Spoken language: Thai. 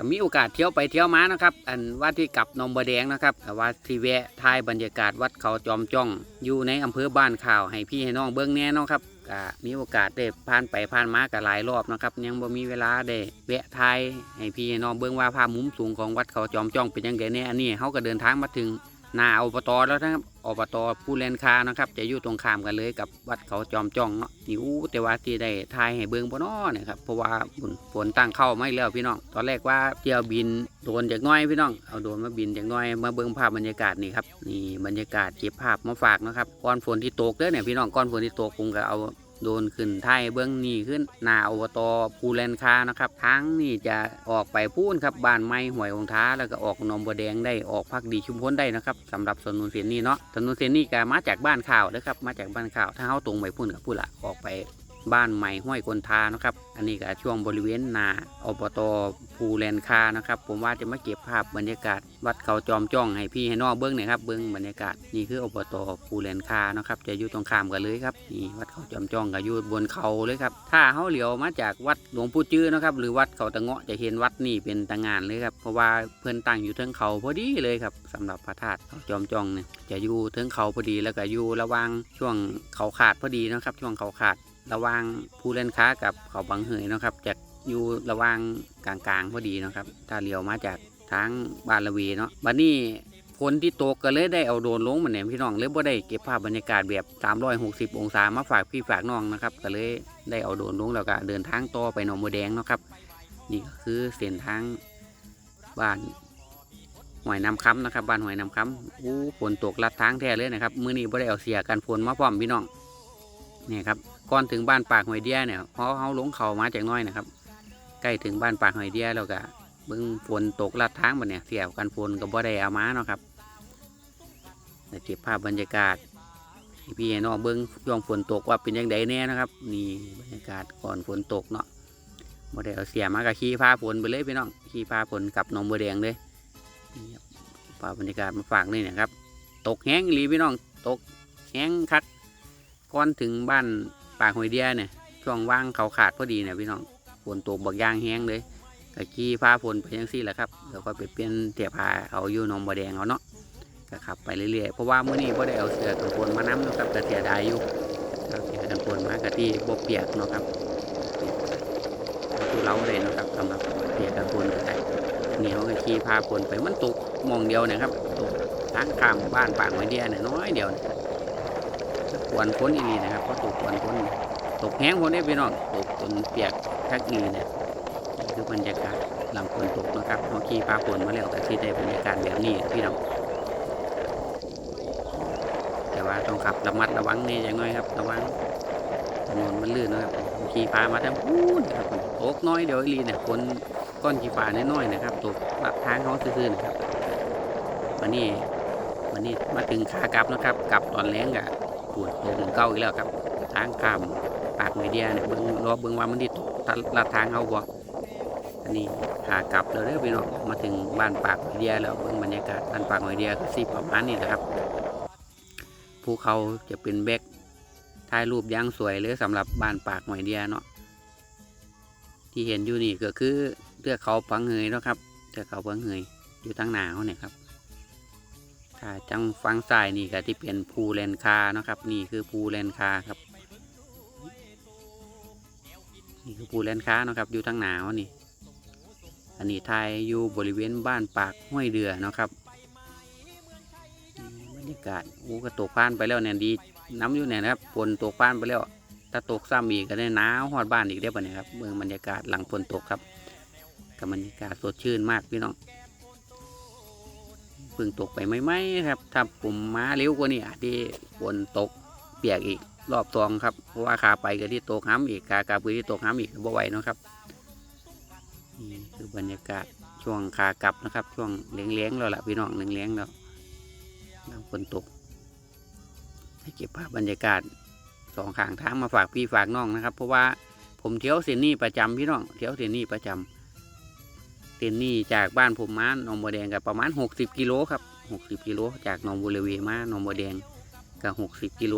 ก็มีโอกาสเที่ยวไปเที่ยวมานะครับ อันว่าที่กลับนองบะแดงนะครับว่าที่แวะทายบรรยากาศวัดเขาจอมจ้อง อยู่ในอำเภอบ้านข่าวให้พี่ให้น้องเบิ้งแน่เนะครับก็มีโอกาสได้ผ่านไปผ่านมากับหลายรอบนะครับ ยังบ่มีเวลาได้แวะทายให้พี่ให้น้องเบิ้งว่าภาพมุมสูงของวัดเขาจอมจ้องเป็นยังไงเนี่ยอันนี้เขาก็เดินทางมาถึง นาอบตแล้วนะครับอบตผู้เลนคานะครับจะอยู่ตรงข้ามกันเลยกับวัดเขาจอมจ้องเนาะนี่อู้แต่ว่าที่ได้ทายให้เบิ่งบ่น้อเนี่ยครับเพราะว่าฝนตั้งเข้าไม่แล้วพี่น้องตอนแรกว่าเที่ยวบินโดนจากน้อยพี่น้องเอาโดนมาบินจากน้อยมาเบิ่งภาพบรรยากาศนี่ครับนี่บรรยากาศเก็บภาพมาฝากนะครับก่อนฝนที่ตกเด้อเนี่ยพี่น้องก่อนฝนที่ตกผมก็เอา โดนขึ้นไทยเบื้องนี่ขึ้นหนาอบตภูแลนคานะครับทางนี่จะออกไปพูนครับบ้านไม้หวยองท้าแล้วก็ออกนมบัวแดงได้ออกพักดีชุมพลได้นะครับสำหรับถนนเส้นนี้เนาะถนนเส้นนี้ก็มาจากบ้านข่าวนะครับมาจากบ้านข่าวถ้าเขาตรงไปพูนกับพูดละออกไป บ้านใหม่ห้วยกนทานะครับ อันนี้ก็ช่วงบริเวณนาอบตภูแลนคานะครับ ผมว่าจะมาเก็บภาพบรรยากาศ วัดเขาจอมจ้องให้พี่ให้น้องเบิ้งหน่อยครับเบิ้งบรรยากาศนี่คืออบตภูแลนคานะครับ จะอยู่ตรงข้ามกันเลยครับนี่วัดเขาจอมจ้องก็อยู่บนเขาเลยครับถ้าเขาเหลียวมาจากวัดหลวงปู่จื้อนะครับ หรือวัดเขาตะเงาะจะเห็นวัดนี่เป็นตางานเลยครับเพราะว่าเพื่อนตั้งอยู่เทิงเขาพอดีเลยครับสำหรับพระธาตุเขาจอมจ้องเนี่ยจะอยู่เทิงเขาพอดีแล้วก็อยู่ระหว่างช่วงเขาขาดพอดีนะครับ ช่วงเขาขาด ระว่างภูเล่นค้ากับเขาบางเหยนะครับจะอยู่ระว่างกลางๆพอดีนะครับ ถ้าเลี้ยวมาจากทางบานละวีเนาะบัดนี้ฝนที่ตกก็เลยได้เอาโดนลงมาเนี่ยพี่น้องเลยบ่ได้เก็บภาพบรรยากาศแบบ 360 องศามาฝากพี่ฝากน้องนะครับก็เลยได้เอาโดนลงแล้วก็เดินทางต่อไปหนองบัวแดงเนาะครับ นี่ก็คือเส้นทางบ้านหอยน้ำค้ำนะครับบ้านหอยน้ำค้ำอู้ฝนตกลัดทางแท้เลยนะครับมื้อนี้บ่ได้เอาเสียกันฝนมาพร้อมพี่น้องนี่ครับ ก่อนถึงบ้านปากหอยเดียเนี่ยเพราะเขาลงเขามาจากน้อยนะครับ ใกล้ถึงบ้านปากหอยเดียแล้วก็เบิ่งฝนตกลาดทางบัดเนี่ยเสียบกันฝนกับบ่ได้เอามาเนาะครับเก็บภาพบรรยากาศพี่ให้น้องเบิ่งช่วงฝนตกว่าเป็นยังไงแน่นะครับ นี่บรรยากาศก่อนฝนตกเนาะบ่ได้เอาเสียมากับขี่พาฝนไปเลยพี่น้องขี่พาฝนกับหนองบัวแดงเลยนี่ภาพบรรยากาศมาฝากนี่นะครับ ตกแห้งอีหลีพี่น้องตกแห้งคักก่อนถึงบ้าน ปากหอยเดียเนี่ยช่วงว่างเขาขาดพอดีเนี่ยพี่น้องฝนตกบักยางแห้งเลยก็ขี่พาฝนไปยังซี่แหละครับเดี๋ยวก็ไปเปลี่ยนเตียพาเอาอยู่หนองบัวแดงเอาเนาะก็ขับไปเรื่อยๆเพราะว่ามื้อนี้บ่ได้เอาเสือกันฝนมาน้ำนะครับก็เสียดายอยู่เอาเสื้อกันฝนมากะที่บ่เปียกเนาะครับคือเราเลยนะครับสำหรับเสื้อกันฝนก็ได้นี่เขาก็ขี่พาฝนไปมันตกมองเดียวนะครับตกทางข้ามบ้านป่าหอยเดียเนี่ยน้อยเดียว กวนพ้นอีนี่นะครับเพราะตกกวนพ้นตกแห้งพ้นได้พี่น้องตกจนเปียกทักอีเนี่ยนี่คือบรรยากาศหลังฝนตกนะครับเขาขี่ปลาฝนมาแล้วก็ที่ได้บรรยากาศแบบนี้พี่น้องแต่ว่าต้องขับระมัดระวังนี่อย่างน้อยครับระวังถนนมันลื่นนะครับขี่ปลามาทั้งพูนครับตกน้อยเดียวอีหลีเนี่ยฝนก้อนขี่ปลาน้อยๆนะครับตกลัดทางเขาซื่อๆนะครับวันนี้วันนี้มาถึงขากลับนะครับกลับตอนแรงกะ วดตรงเก้าอีกแล้วครับทางข้ามปากหอยเดียเนี่ยเบิ่งรอเบิ่งว่ามันที่ตลาดทางเขาบ่อันนี้ขากลับแล้วเด้อพี่น้องมาถึงบ้านปากหอยเดียแล้วเบิ่งบรรยากาศบ้านปากหอยเดียก็สิประมาณนี้แหละครับภูเขาจะเป็นแบกถ่ายรูปย่างสวยเลยสำหรับบ้านปากหอยเดียเนาะที่เห็นอยู่นี่ก็คือเทือกเขาปังเหยเนาะครับเทือกเขาปังเหยอยู่ทางหนาเขาเนี่ยครับ ถ้าจังฟังสายนี่ก็ที่เป็นภูเลนคาเนาะครับ นี่คือภูเลนคาครับ นี่คือภูเลนคาเนาะครับ อยู่ทางหนาวนี่ อันนี้ไทยอยู่บริเวณบ้านปากห้วยเดือเนาะครับบรรยากาศโอ้ก็ตกพานไปแล้วเนี่ยดีน้ำอยู่เนี่ยนะครับฝนตกพานไปแล้วถ้าตกซ้ำอีกก็ได้หนาวฮอดบ้านอีกได้ป่ะเนี่ยครับเมืองบรรยากาศหลังฝนตกครับกับบรรยากาศสดชื่นมากพี่น้อง พิ่งตกไปไม่ไหมครับถ้าผมมาเร็วกว่านี้อาจจะฝนตกเปียกอีกรอบตองครับเพราะว่าขาไปก็ที่ตกห้ำอีกขากลับก็ที่ตกห้ำอีกบ่ไหวนะครับนี่คือบรรยากาศช่วงขากลับนะครับ ช่วงเลี้ยงๆแล้วล่ะพี่น้องเลี้ยงๆแล้วน้ำฝนตกให้เก็บภาพบรรยากาศสองข้างทางมาฝากพี่ฝากน้องนะครับ เพราะว่าผมเที่ยวเส้นนี้ประจำพี่น้องเที่ยวเส้นนี้ประจำ เต้นนี่จากบ้านผมมาหนองบัวแดงกับประมาณ 60 กิโลครับ 60 กิโลจากหนองบัวเลวีมาหนองบัวแดงกับ 60 กิโล